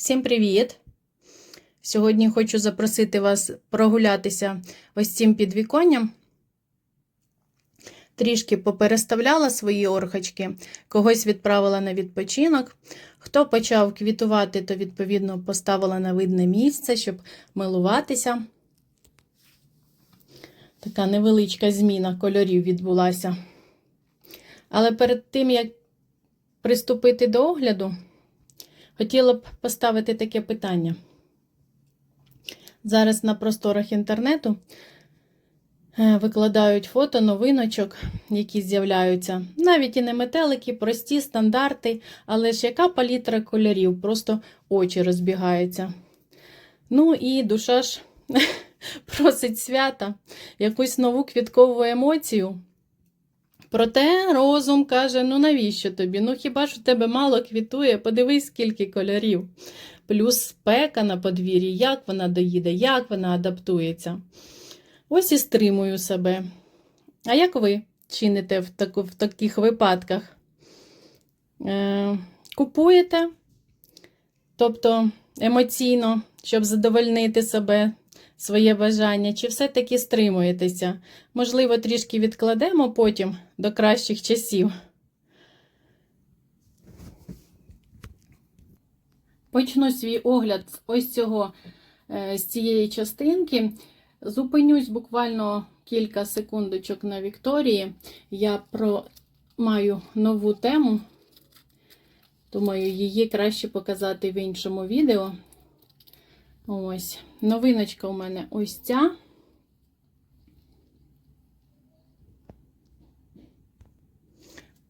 Всім привіт! Сьогодні хочу запросити вас прогулятися ось цим підвіконням. Трішки попереставляла свої орхочки, когось відправила на відпочинок. Хто почав квітувати, то відповідно поставила на видне місце, щоб милуватися. Така невеличка зміна кольорів відбулася. Але перед тим, як приступити до огляду, хотіла б поставити таке питання. Зараз на просторах інтернету е, викладають фото новиночок, які з'являються. Навіть і не метелики, прості стандарти, але ж яка палітра кольорів, просто очі розбігаються. Ну і душа ж просить свята, якусь нову квіткову емоцію. Проте розум каже: ну навіщо тобі? Ну хіба ж у тебе мало квітує? Подивись, скільки кольорів. Плюс спека на подвір'ї, як вона доїде, як вона адаптується. Ось і стримую себе. А як ви чините в, таку, в таких випадках? Е, Купуєте, тобто емоційно, щоб задовольнити себе, своє бажання, чи все-таки стримуєтеся? Можливо, трішки відкладемо потім до кращих часів. Почну свій огляд з ось цього, е, з цієї частинки. Зупинюсь буквально кілька секундочок на Вікторії. Я про маю нову тему. Думаю, її краще показати в іншому відео. Ось, новиночка у мене ось ця.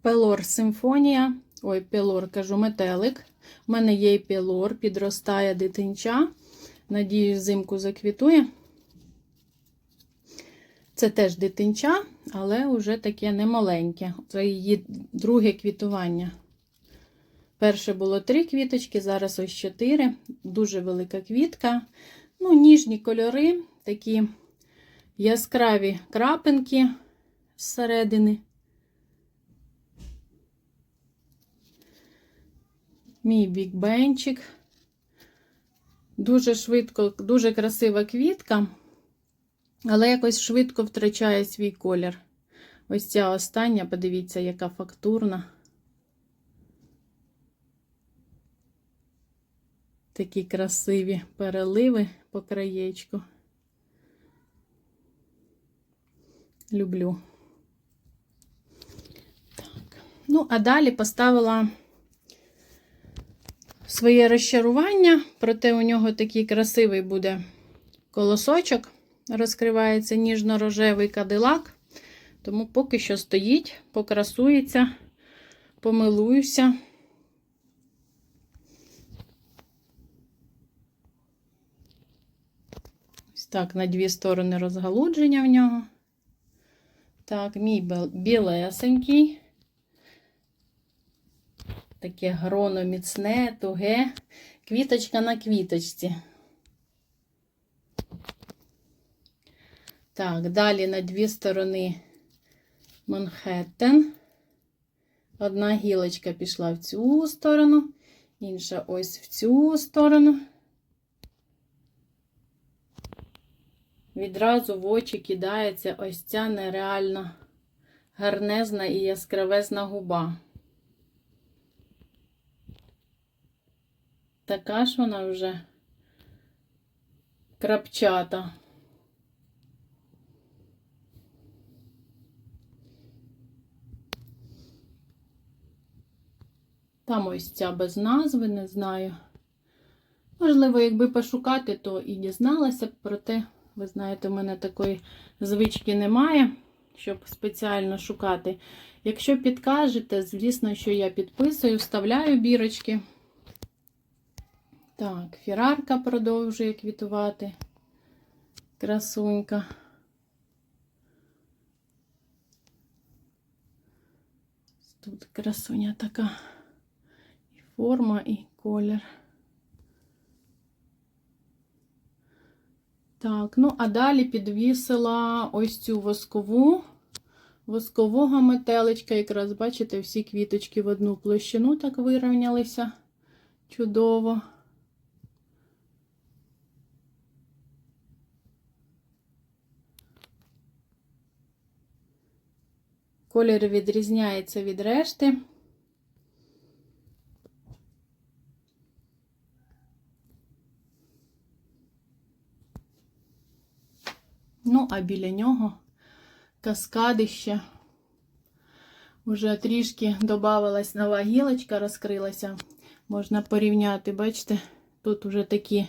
Пелор Симфонія. Ой, пелор, кажу, метелик. У мене є пелор, підростає дитинча. Надіюсь, взимку заквітує. Це теж дитинча, але вже таке немаленьке. Це її друге квітування. Перше було три квіточки, зараз ось чотири. Дуже велика квітка. Ну, ніжні кольори, такі яскраві крапинки зсередини. Мій бікбенчик. Дуже швидко, дуже красива квітка, але якось швидко втрачає свій колір. Ось ця остання, подивіться, яка фактурна. Такі красиві переливи по краєчку. Люблю. Так. Ну, а далі поставила своє розчарування, проте у нього такий красивий буде колосочок, розкривається ніжно-рожевий кадилак. Тому поки що стоїть, покрасується, помилуюся. Ось так, на дві сторони розгалудження в нього. Так, мій білесенький. Таке гроно міцне, туге, квіточка на квіточці. Так, далі на дві сторони Манхеттен. Одна гілочка пішла в цю сторону, інша ось в цю сторону. Відразу в очі кидається ось ця нереально гарнезна і яскравезна губа. Така ж вона вже крапчата. Там ось ця без назви, не знаю. Можливо, якби пошукати, то і дізналася б, проте, ви знаєте, у мене такої звички немає, щоб спеціально шукати. Якщо підкажете, звісно, що я підписую, вставляю бірочки. Так, фірарка продовжує квітувати. Красунька. Тут красуня така і форма, і колір. Так, ну, а далі підвісила ось цю воскову, воскового метеличка. Якраз, бачите, всі квіточки в одну площину так вирівнялися. Чудово. Колір відрізняється від решти. Ну, а біля нього каскадище. Уже трішки додавалась нова гілочка, розкрилася. Можна порівняти, бачите, тут уже такі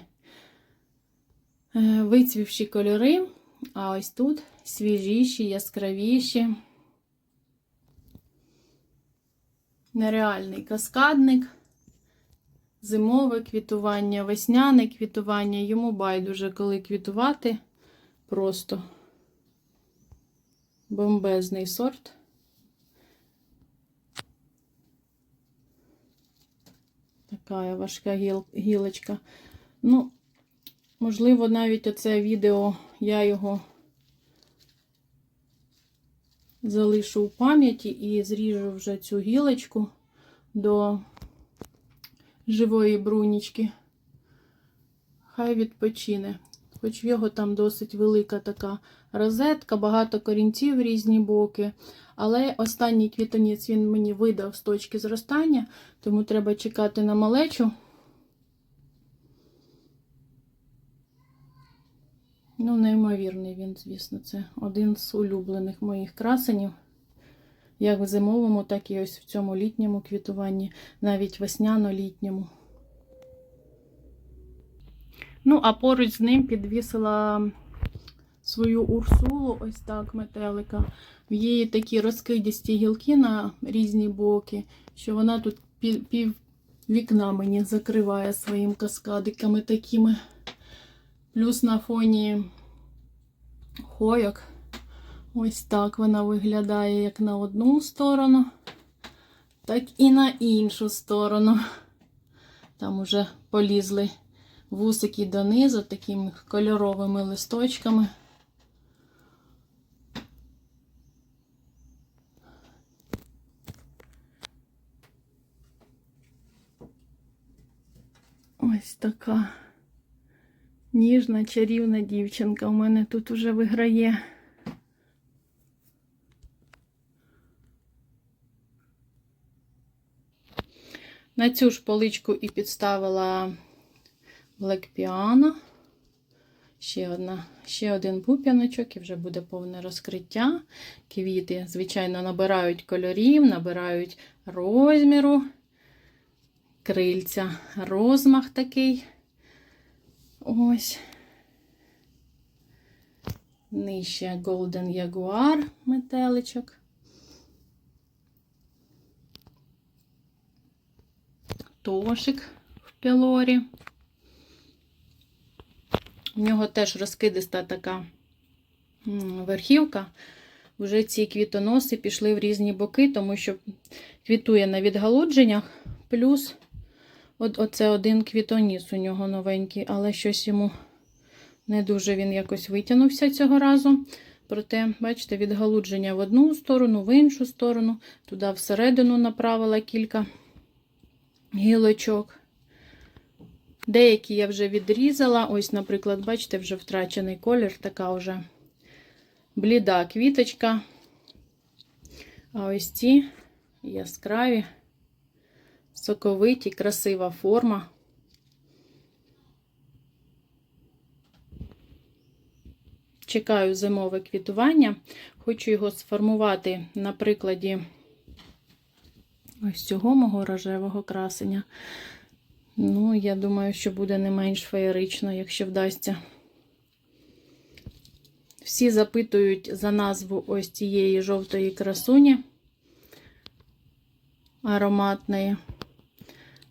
е, вицвівші кольори, а ось тут свіжіші, яскравіші. Нереальний каскадник, зимове квітування, весняне квітування. Йому байдуже, коли квітувати. Просто бомбезний сорт. Така важка гіл, гілочка. Ну, можливо, навіть оце відео я його залишу у пам'яті і зріжу вже цю гілочку до живої брунічки. Хай відпочине. Хоч в його там досить велика така розетка, багато корінців в різні боки. Але останній квітоніць він мені видав з точки зростання, тому треба чекати на малечу. Ну, неймовірний він, звісно, це один з улюблених моїх красенів. Як в зимовому, так і ось в цьому літньому квітуванні, навіть весняно-літньому. Ну, а поруч з ним підвісила свою урсулу, ось так, метелика. В її такі розкидісті гілки на різні боки, що вона тут пів, вікна мені закриває своїм каскадиками такими. Плюс на фоні хойок. Ось так вона виглядає як на одну сторону, так і на іншу сторону. Там уже полізли вусики донизу такими кольоровими листочками. Ось така ніжна, чарівна дівчинка у мене тут уже виграє. На цю ж поличку і підставила Black Piano. Ще, одна, ще один пуп'яночок і вже буде повне розкриття. Квіти, звичайно, набирають кольорів, набирають розміру, крильця, розмах такий. Ось. Нижче Golden Jaguar метеличок. Тошик в пілорі. У нього теж розкидиста така верхівка. Вже ці квітоноси пішли в різні боки, тому що квітує на відгалудженнях, плюс от оце один квітоніс у нього новенький, але щось йому не дуже він якось витягнувся цього разу. Проте, бачите, відгалудження в одну сторону, в іншу сторону, туди всередину направила кілька гілочок. Деякі я вже відрізала. Ось, наприклад, бачите, вже втрачений колір, така вже бліда квіточка. А ось ці яскраві, соковиті, красива форма. Чекаю зимове квітування. Хочу його сформувати на прикладі ось цього мого рожевого красення. Ну, я думаю, що буде не менш феєрично, якщо вдасться. Всі запитують за назву ось цієї жовтої красуні ароматної.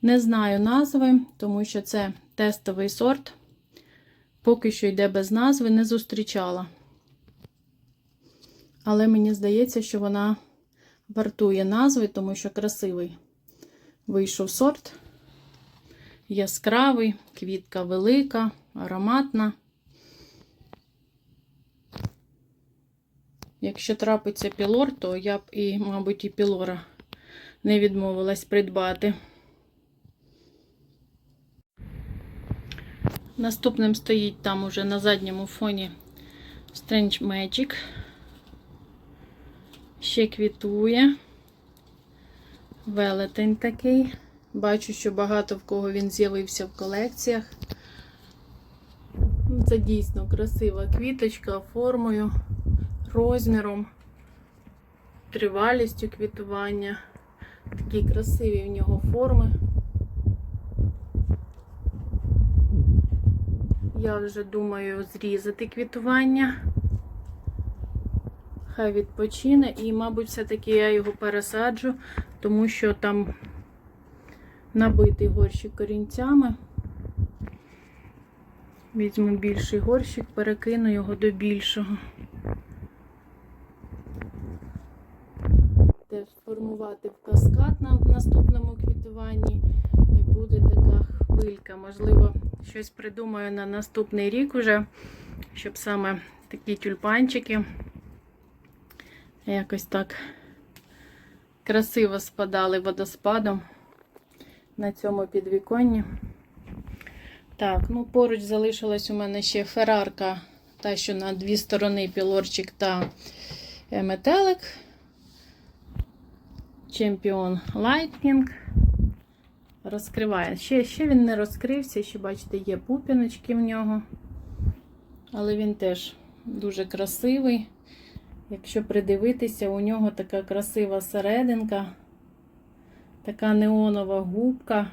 Не знаю назви, тому що це тестовий сорт. Поки що йде без назви, не зустрічала. Але мені здається, що вона вартує назви, тому що красивий вийшов сорт. Яскравий, квітка велика, ароматна. Якщо трапиться пілор, то я б і, мабуть, і пілора не відмовилась придбати. Наступним стоїть там уже на задньому фоні Strange Magic. Ще квітує. Велетень такий. Бачу, що багато в кого він з'явився в колекціях. Ну, Це дійсно красива квіточка формою, розміром, тривалістю квітування. Такі красиві в нього форми. Я вже думаю зрізати квітування. Хай відпочине і, мабуть, все-таки я його пересаджу, тому що там набитий горщик корінцями. Візьму більший горщик, перекину його до більшого. Теж сформувати в каскад на наступному квітуванні. І буде така хвилька. Можливо, щось придумаю на наступний рік уже, щоб саме такі тюльпанчики якось так красиво спадали водоспадом на цьому підвіконні. Так, ну поруч залишилась у мене ще ферарка, та, що на дві сторони пілорчик та е, метелик. Чемпіон Lightning. Розкриває. Ще, ще він не розкрився, ще, бачите, є пупіночки в нього. Але він теж дуже красивий. Якщо придивитися, у нього така красива серединка, така неонова губка.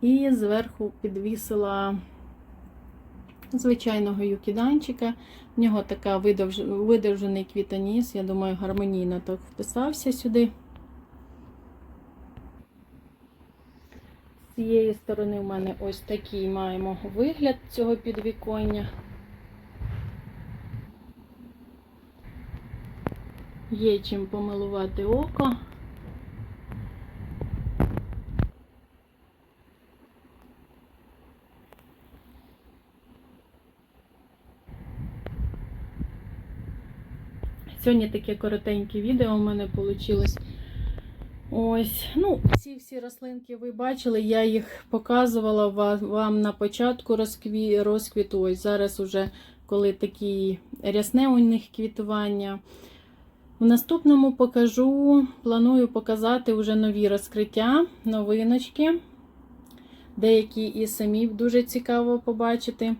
І зверху підвісила звичайного юкіданчика. В нього така видовж... видовжений квітоніс. Я думаю, гармонійно так вписався сюди. З цієї сторони в мене ось такий маємо вигляд цього підвіконня. Є чим помилувати око. Сьогодні таке коротеньке відео у мене вийшло. Ось, ну, ці всі рослинки ви бачили, я їх показувала вам на початку розкві... розквіту. Ось зараз уже коли такі рясне у них квітування. В наступному покажу, планую показати вже нові розкриття, новиночки. Деякі і самі дуже цікаво побачити,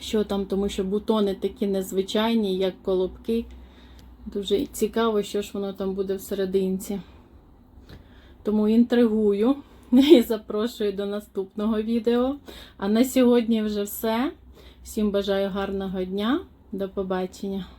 що там, тому що бутони такі незвичайні, як колобки. Дуже цікаво, що ж воно там буде всерединці. Тому інтригую і запрошую до наступного відео. А на сьогодні вже все. Всім бажаю гарного дня. До побачення!